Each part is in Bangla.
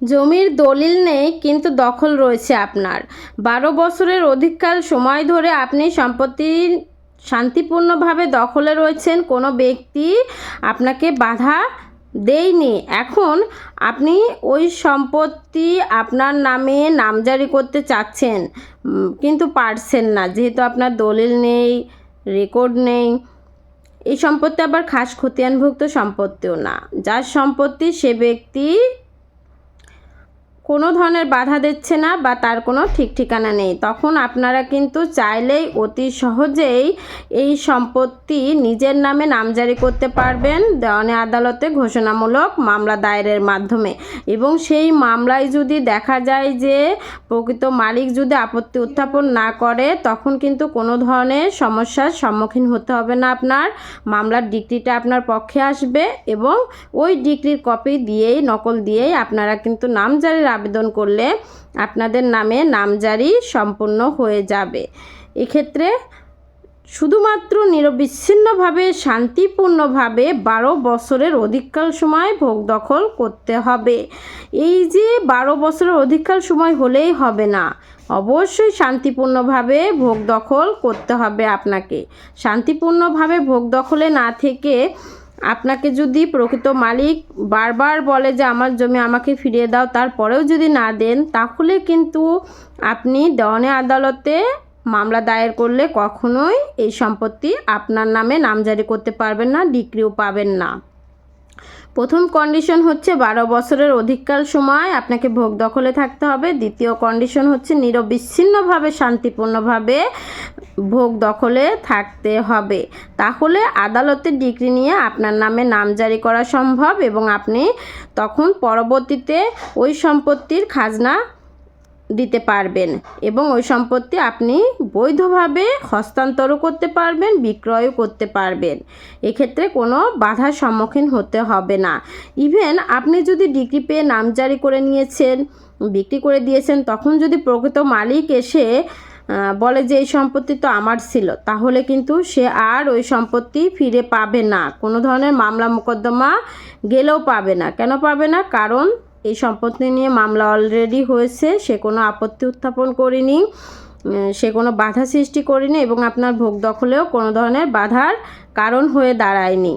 জমির দলিল নেই, কিন্তু দখল রয়েছে আপনার। বারো বছরের অধিককাল সময় ধরে আপনি সম্পত্তি শান্তিপূর্ণভাবে দখলে রয়েছেন, কোনো ব্যক্তি আপনাকে বাধা দেয়নি। এখন আপনি ওই সম্পত্তি আপনার নামে নামজারি করতে চাচ্ছেন কিন্তু পারছেন না, যেহেতু আপনার দলিল নেই রেকর্ড নেই। এই সম্পত্তি আবার খাস খতিয়ানভুক্ত সম্পত্তিও না। যার সম্পত্তি সে ব্যক্তি কোনো ধরনের বাধা দিচ্ছে না বা তার কোনো ঠিক ঠিকানা নেই। তখন আপনারা কিন্তু চাইলেই অতি সহজেই এই সম্পত্তি নিজের নামে নামজারি করতে পারবেন দেওয়ানি আদালতে ঘোষণামূলক মামলা দায়েরের মাধ্যমে। এবং সেই মামলায় যদি দেখা যায় যে প্রকৃত মালিক যদি আপত্তি উত্থাপন না করে, তখন কিন্তু কোনো ধরনের সমস্যার সম্মুখীন হতে হবে না আপনার। মামলার ডিগ্রিটা আপনার পক্ষে আসবে এবং ওই ডিগ্রির কপি দিয়েই, নকল দিয়েই আপনারা কিন্তু নামজারির আবেদন করলে আপনাদের নামে নামজারি সম্পূর্ণ হয়ে যাবে। এক্ষেত্রে শুধুমাত্র নিরবিচ্ছিন্নভাবে, শান্তিপূর্ণভাবে বারো বছরের অধিককাল সময় ভোগ দখল করতে হবে। এই যে বারো বছরের অধিককাল সময় হলেই হবে না, অবশ্যই শান্তিপূর্ণভাবে ভোগ দখল করতে হবে আপনাকে। শান্তিপূর্ণভাবে ভোগ দখলে না থেকে আপনাকে যদি প্রকৃত মালিক বারবার বলে যে আমার জমি আমাকে ফিরিয়ে দাও, তারপরেও যদি না দেন, তাহলে কিন্তু আপনি দেওয়ানি আদালতে মামলা দায়ের করলে কখনোই এই সম্পত্তি আপনার নামে নামজারি করতে পারবেন না, ডিক্রিও পাবেন না। প্রথম কন্ডিশন হচ্ছে বারো বছরের অধিককাল সময় আপনাকে ভোগ দখলে থাকতে হবে। দ্বিতীয় কন্ডিশন হচ্ছে নিরবিচ্ছিন্নভাবে, শান্তিপূর্ণভাবে ভোগ দখলে থাকতে হবে। তাহলে আদালতের ডিগ্রি নিয়ে আপনার নামে নামজারি করা সম্ভব এবং আপনি তখন পরবর্তীতে ওই সম্পত্তির খাজনা দিতে পারবেন এবং ওই সম্পত্তি আপনি বৈধভাবে হস্তান্তরও করতে পারবেন, বিক্রয়ও করতে পারবেন। এক্ষেত্রে কোনো বাধার সম্মুখীন হতে হবে না। ইভেন আপনি যদি ডিগ্রি পেয়ে নামজারি করে নিয়েছেন, বিক্রি করে দিয়েছেন, তখন যদি প্রকৃত মালিক এসে বলে যে, এই সম্পত্তি তো আমার ছিল। তাহলে কিন্তু সে আর ওই সম্পত্তি ফিরে পাবে না। কোনো ধরনের মামলা মোকদ্দমা গেলেও পাবে না। কেন পাবে না? কারণ এই সম্পত্তি নিয়ে মামলা অলরেডি হয়েছে। সে কোনো আপত্তি উত্থাপন করেনি। সে কোনো বাধা সৃষ্টি করেনি এবং আপনার ভোগ দখলেও কোনো ধরনের বাধার কারণ হয়ে দাঁড়ায়নি।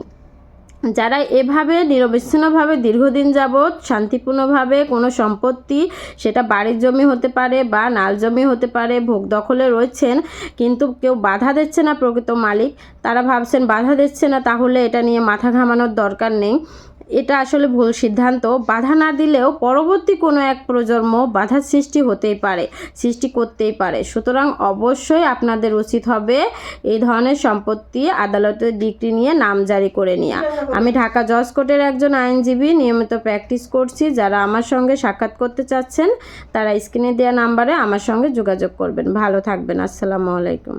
যারা এভাবে নিরবিচ্ছিন্নভাবে দীর্ঘদিন যাবৎ শান্তিপূর্ণভাবে কোনো সম্পত্তি, সেটা বাড়ির জমি হতে পারে বা নাল জমি হতে পারে, ভোগ দখলে রয়েছেন, কিন্তু কেউ বাধা দিচ্ছে না প্রকৃত মালিক, তারা ভাবছেন বাধা দিচ্ছে না, তাহলে এটা নিয়ে মাথা ঘামানোর দরকার নেই। এটা আসলে ভুল সিদ্ধান্ত। বাধা না দিলেও পরবর্তী কোনো এক প্রজন্ম বাধার সৃষ্টি হতেই পারে, সৃষ্টি করতেই পারে। সুতরাং অবশ্যই আপনাদের উচিত হবে এই ধরনের সম্পত্তি আদালতের ডিগ্রি নিয়ে নাম জারি করে নেওয়া আমি ঢাকা জজ কোর্টের একজন আইনজীবী, নিয়মিত প্র্যাকটিস করছি। যারা আমার সঙ্গে সাক্ষাৎ করতে চাচ্ছেন, তারা স্ক্রিনে দেওয়া নাম্বারে আমার সঙ্গে যোগাযোগ করবেন। ভালো থাকবেন। আসসালামু আলাইকুম।